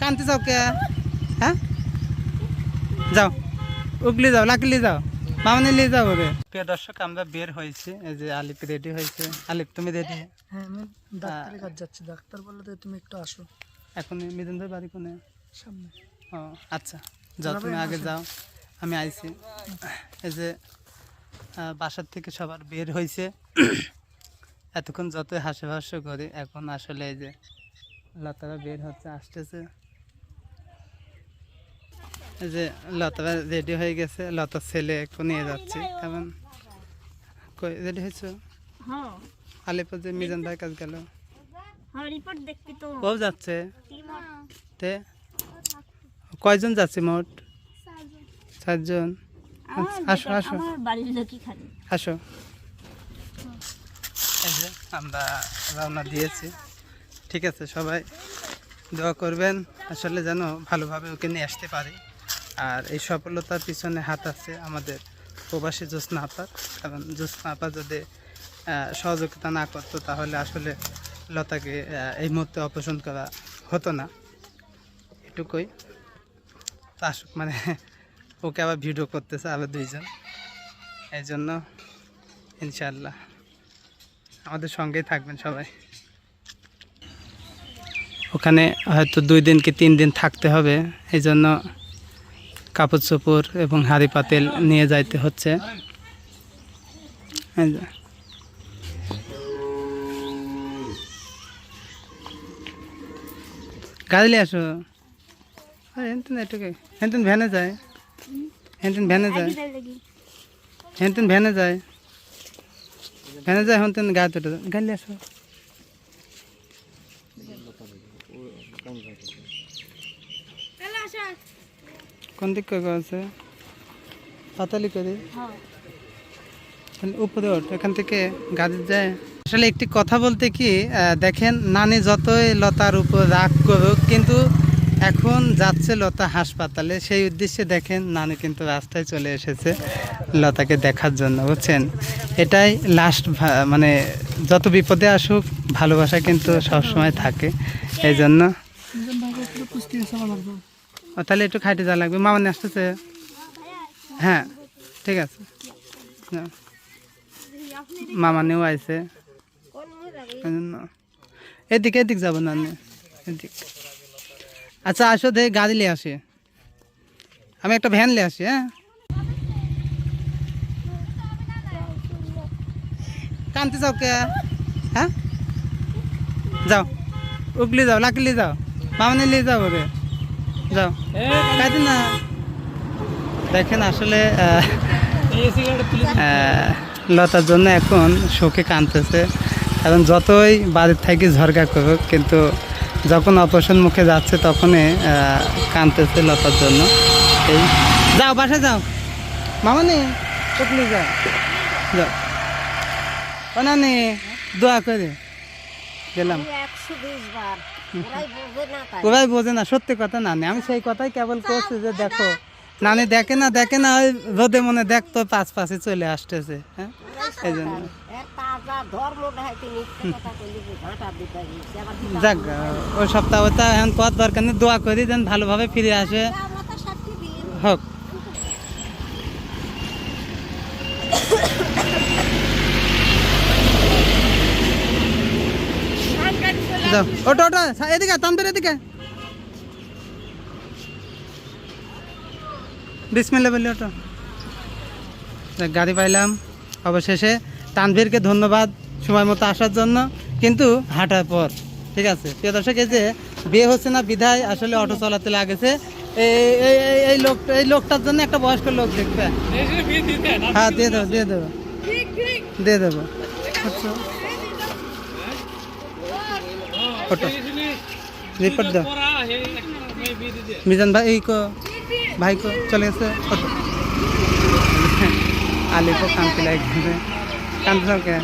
কানতে যাও কে? হ্যাঁ যাও। উগলি যাও লাকলি যাও। মামনি নিয়ে যাও রে প্রিয় দর্শক আমরা বের হয়েছি। এই যে আলিপ রেডি হয়েছে। আলিপ তুমি রেডি? হ্যাঁ আমি ডাক্তারের কাছে যাচ্ছি। ডাক্তার বলল তুমি একটু আসো। এখন মিদন ভাই বাড়ি কোনে? সামনে। ও আচ্ছা। যাও তুমি আগে যাও। আমি আইছি। এই যে বাসার থেকে সবার বের হয়েছে। এতক্ষণ যতই হাসি হাস্য করি এখন আসলে এই যে লতারা বের হচ্ছে আসতেছে। যে লতা রেডি হয়ে গেছে লতার ছেলে একটু নিয়ে যাচ্ছে কেমন কই রেডি হয়েছো? হ্যাঁ। আলিপুর যে মিজান ভাই কাজ গেল। হ্যাঁ ও যাচ্ছে? তে? কয়জন যাচ্ছে মোট? চারজন। আচ্ছা, আসো আসো। আসো। আমরা রওনা দিয়েছি। ঠিক আছে সবাই দোয়া করবেন। আসলে যেন ভালোভাবে ওকে নিয়ে আসতে পারি। আর এই সফলতার পিছনে হাত আছে আমাদের প্রবাসী জ্যোৎস্না আপার কারণ জ্যোৎস্না আপা যদি সহযোগিতা না করতো, তাহলে আসলে লতাকে এই মুহূর্তে অপারেশন করা হতো না। এটুকুই। তো মানে ওকে আবার ভিডিও করতেছে আবার দুইজন। এই জন্য ইনশাল্লাহ আমাদের সঙ্গেই থাকবেন সবাই। ওখানে হয়তো দুই দিন কি তিন দিন থাকতে হবে, এই জন্য কাপড় চোপড় এবং হাঁড়ি পাতিল নিয়ে যাইতে হচ্ছে। গাড়ি আসো। হেনতেন ভ্যানে যায়। হেনতেন ভ্যানে যায়। ভ্যানে যায়। ভ্যানে যায় গাড়ি আসো। কোন দিক আছে পাতালি করে হ্যাঁ। উপরে এখান থেকে গাড়ি যায়। আসলে একটি কথা বলতে কি দেখেন নানি যতই লতার উপর রাগ করুক কিন্তু এখন যাচ্ছে লতা হাসপাতালে। সেই উদ্দেশ্যে দেখেন নানি কিন্তু রাস্তায় চলে এসেছে লতাকে দেখার জন্য বুঝছেন? এটাই লাস্ট মানে যত বিপদে আসুক ভালোবাসা কিন্তু সবসময় থাকে। এই জন্য তাহলে একটু খাইতে যাওয়া লাগবে। মামা নিয়ে আসতেছে। হ্যাঁ ঠিক আছে। যাও। মামা নিয়েও আইছে। এদিকে, এদিক যাব না এদিক। আচ্ছা আসো দে, গাড়ি নিয়ে আসি। আমি একটা ভ্যান নিয়ে আসি হ্যাঁ। কানতে যাও কে? হ্যাঁ? যাও। উগলি যাও, লাকলি যাও। মামা নিয়ে যাও রে যাও। কাঁদি না। দেখেন আসলে লতার জন্য এখন শোকে কাঁদতেছে। এখন যতই বাড়ির থেকে ঝরকা করুক কিন্তু যখন অপারেশন মুখে যাচ্ছে তখনই কাঁদতেছে লতার জন্য। এই যাও বাসা যাও। মামানি চকলি যাও যাও। ও নানি দোয়া করে। গেলাম। একশো বিশ বার। ওরাই বোঝে না সত্যি কথা নানি আমি সেই কথাই কেবল করছি যে দেখো নানি দেখে না দেখে না ওই রোদে মনে দেখতো পাঁচ পাশে চলে আসতেছে হ্যাঁ এই জন্য যাক ওই সপ্তাহ ওটা এখন পথ দরকার নেই দোয়া করি যেন ভালোভাবে ফিরে আসে হোক যাও। ওটো ওটো এদিকে তানবের এদিকে। বিসমিল্লা বললি ওটো গাড়ি পাইলাম অবশেষে তানভীরকে ধন্যবাদ সময় মতো আসার জন্য কিন্তু হাঁটার পর ঠিক আছে? প্রিয় দর্শক এই যে বিয়ে হচ্ছে না বিধায় আসলে অটো চালাতে লাগেছে। এই এই- এই- এই লোক এই লোকটার জন্য একটা বয়স্ক লোক দেখবে। হ্যাঁ দিয়ে দেবো দিয়ে দেবো। দিয়ে দেবো। আচ্ছা। ফটো রিপোর্ট দাও। মিজান ভাই এই কো ভাই কো চলে গেছে ফটো। আলিপো কান্তি লাগবে কান্তি কে?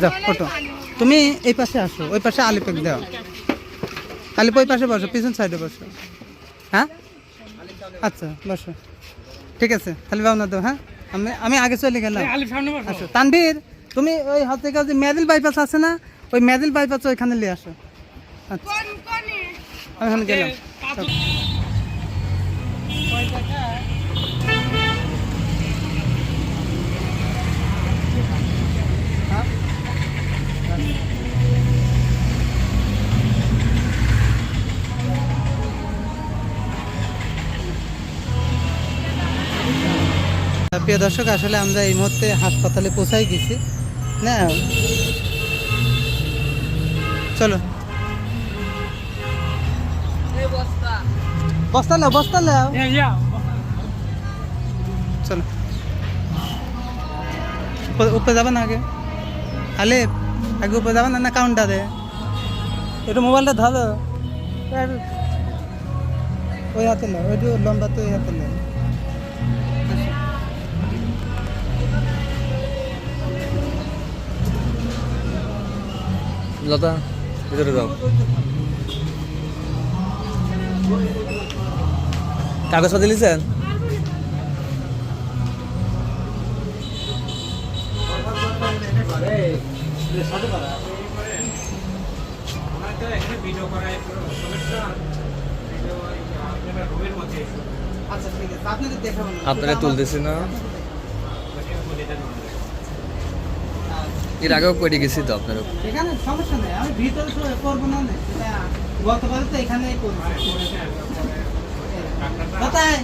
যাও ফটো। তুমি এই পাশে আসো ওই পাশে আলিপেক দাও। আলিপ ওই পাশে বসো পিছন সাইডে বসো। হ্যাঁ? আচ্ছা বসো। ঠিক আছে তাহলে ভাবনা দাও হ্যাঁ? আমি আমি আগে চলে গেলাম। আচ্ছা তানভীর তুমি ওই হাতে কাছে মেদিল বাইপাস আছে না ওই মেদিল বাইপাস ওইখানে নিয়ে আসো। আমি এখন গেলাম। হ্যাঁ? প্রিয় দর্শক আসলে আমরা এই মুহূর্তে হাসপাতালে পৌঁছাই গেছি। না। চলো। বস্তা লাও বস্তা লাও চলো। উপরে- যাবে না আগে? আলে আগে উপরে যাবে না না কাউন্টারে একটু মোবাইলটা ধরো। ওই হাতে নাও ওইটু লম্বা তো ওই হাতে নাও। লতা ভিতরে যাও। কাগজপাতি লিখছেন আচ্ছা ঠিক আছে। আপনাদের দেখাবো না আপনারা তুলতেছি না। এর আগেও করে গেছি তো আপনার এখানে সমস্যা নেই আমি ভিতরে তো করব না না। গতবার তো এখানেই করব কোথায়।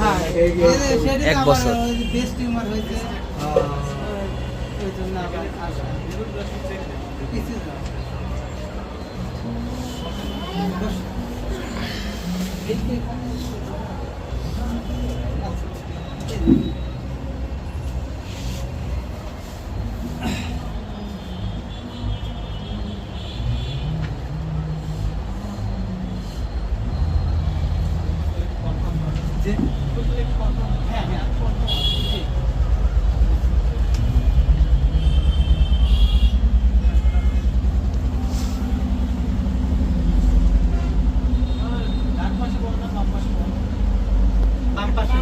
হ্যাঁ, এক বছর। ওই যে breast tumor হয়েছে। ওই জন্য আবার আসা। কিছু না। বস। এই যে এখানে- আচ্ছা, এই যে। যে হ্যাঁ হ্যাঁ জি। বাম পাশে।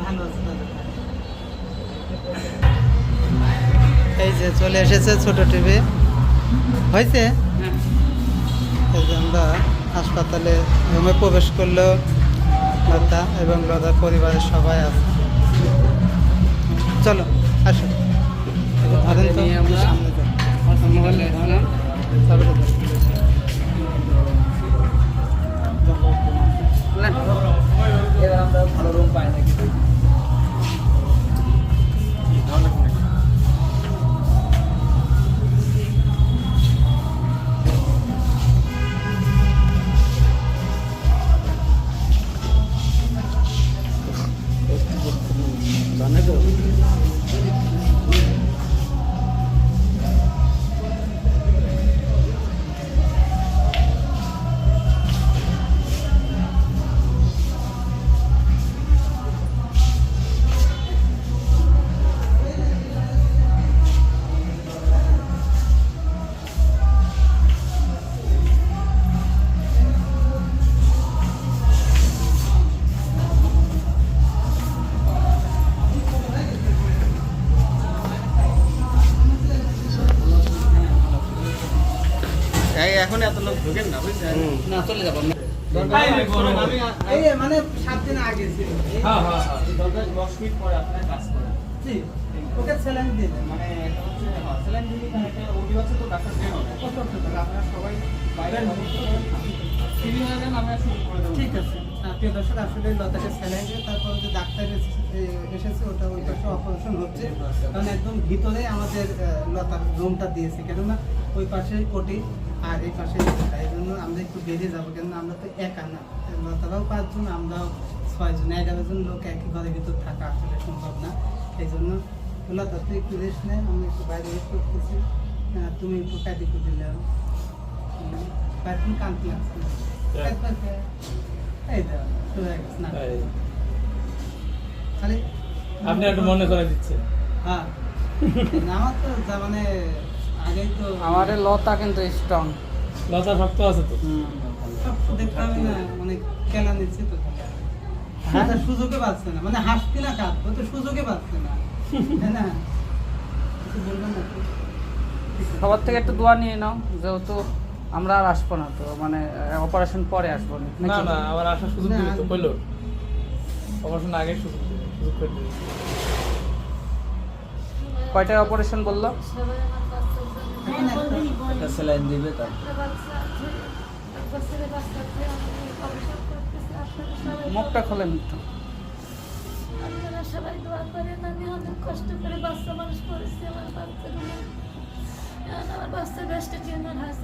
ভালো আছে দাদা। এই যে চলে এসেছে ছোট টিভি হয়েছে? এই যে আমরা হাসপাতালে রুমে প্রবেশ করল লতা এবং লতার পরিবারের সবাই আছে। চলো আসো। ধরেন তো সামনে যাও। এখন এত লোক ঢুকেন না বুঝছেন? না চলে যাব। মানে সাত দিন আগে ছিল। এই- দশ মিনিট পরে আপনার কাজ করেন জি, ওকে স্যালাইন দিন। মানে এটা হচ্ছে হ্যাঁ, স্যালাইন দিবি না এটা ওটি হচ্ছে তো ডাক্তার বের হবে কত টাকা? আপনারা সবাই বাইরে ফ্রি হয়ে যান আমরা শুরু করে দেবো। ঠিক আছে। প্রিয় দর্শক আসলে লতাকে স্যালাইন দিয়ে তারপর যে ডাক্তার এসেছে ওটা ওই পাশে অপারেশন হচ্ছে। কারণ একদম ভিতরে আমাদের লতার রুমটা দিয়েছে। কেননা ওই পাশে কোটি আর এই পাশে। এই জন্য আমরা একটু বেরিয়ে যাব কেননা আমরা তো একা না। লতারাও পাঁচজন আমরাও ছয়জন এগারো জন লোক একই ঘরের ভিতর থাকা আসলে সম্ভব না। এই জন্য লতা তুই একটু রেস্ট নেয় আমি একটু বাইরে রেস্ট করতেছি। তুমি একটু কাটি কুটি নাও। কান্তি আসছে এই হয়ে গেছে না। খালি আপনি একটু মনে করে দিচ্ছেন। হ্যাঁ। আমার তো মানে আমাদের লতা কিন্তু স্ট্রং লতা শক্ত আছে তো। না মানে কেনা নিচ্ছে তো। হ্যাঁ? সুযোগে পাচ্ছে না। মানে হাসতে না কাঁদবো তো সুযোগে পাচ্ছে না। তাই না? বলবেন না সবার থেকে একটু দোয়া নিয়ে নাও যেহেতু আমরা আর আসব না তো মানে অপারেশন পরে আসব না না নাকি? না আমার আসার সুযোগ না, তো কইলো। অপারেশন আগে সুযোগ সুযোগ করে দিবে। কয়টায় অপারেশন বলল? একটা স্যালাইন দিবে তার মুখটা খোলেন একটু আপনারা সবাই দোয়া করেন আমি অনেক কষ্ট করে বাচ্চা মানুষ করেছি আমার বাচ্চাগুলো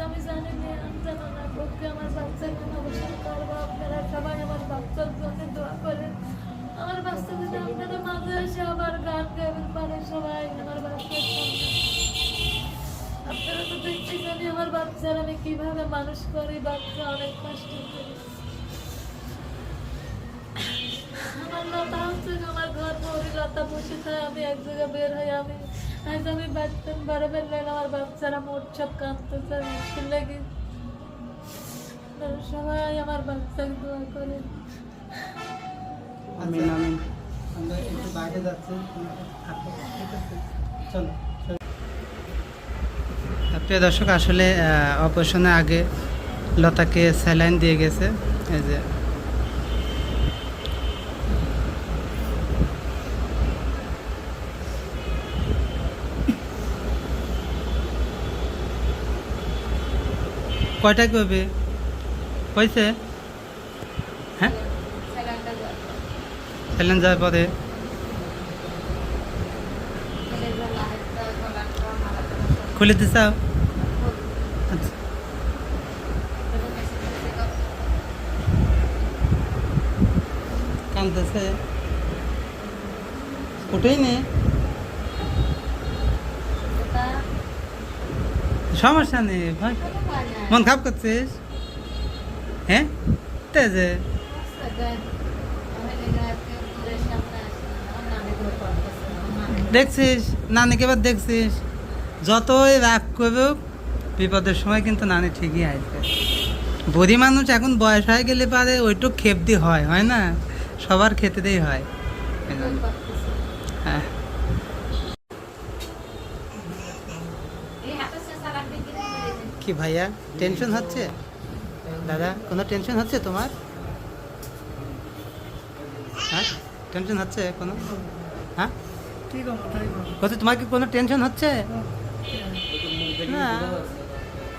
আমি জানি না আমি জানো না পক্ষে আমার বাচ্চা কেন অবসর করব আপনারা সবাই আমার বাচ্চার জন্য দোয়া করেন আমার বাচ্চা যদি আপনারা মাঝে এসে আবার গান গাইবেন পারে সবাই আমার বাচ্চার জন্য আপনারা তো দেখতে জানি আমার বাচ্চার আমি কীভাবে মানুষ করি, বাচ্চা অনেক কষ্ট করি আমার লতা হচ্ছে আমার ঘর ভরে লতা বসে আমি এক জায়গায় বের হই, আমি আজ আমি বাচ্চান বড় বেলায় আমার বাচ্চারা মোট সব কাঁদতেছে মুশকিল লাগে সবাই আমার বাচ্চাকে? চলো চলো। প্রিয় দর্শক, আসলে অপারেশনের আগে লতাকে স্যালাইন দিয়ে গেছে। এই যে। কয়টা করবে হয়েছে? হ্যাঁ? স্যালাইন যাওয়ার পরে। খুলে দিছাও কান্দতেছে। উঠেই নে। সমস্যা নেই ভাই। মন খারাপ করছিস? হ্যাঁ? তেজে দেখছিস? নানিকে এবার দেখছিস? যতই রাগ করবে বিপদের সময় কিন্তু নানি ঠিকই আসবে। বুড়ি মানুষ এখন বয়স হয়ে গেলে পারে ওইটুক খেপদি হয় হয় না? সবার খেতেতেই হয়। হ্যাঁ। কি ভাইয়া টেনশন হচ্ছে? দাদা কোনো টেনশন হচ্ছে তোমার? হ্যাঁ? টেনশন হচ্ছে কোনো? হ্যাঁ? ঠিক আছে তোমার কি কোনো টেনশন হচ্ছে? না।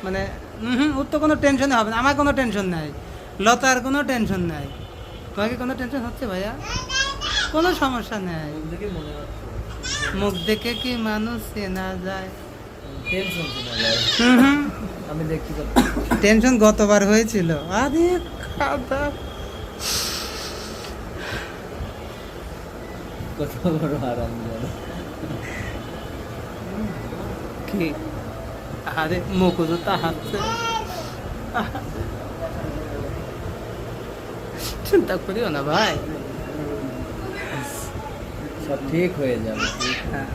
মানে হুম ওর তো কোনো টেনশন হবে না আমার কোনো টেনশন নাই লতার কোনো টেনশন নাই। তোমাকে কোনো টেনশন হচ্ছে ভাইয়া? কোনো সমস্যা নেই। মুখ দেখে কি মানুষ চেনা যায়? টেনশন হুম হুম আমি দেখি টেনশন গতবার হয়েছিল। আরে খাদা। কত বড় আরাম কি? আরে মুখ তো হাসছে চিন্তা করিও না ভাই। সব ঠিক হয়ে যাবে। হ্যাঁ।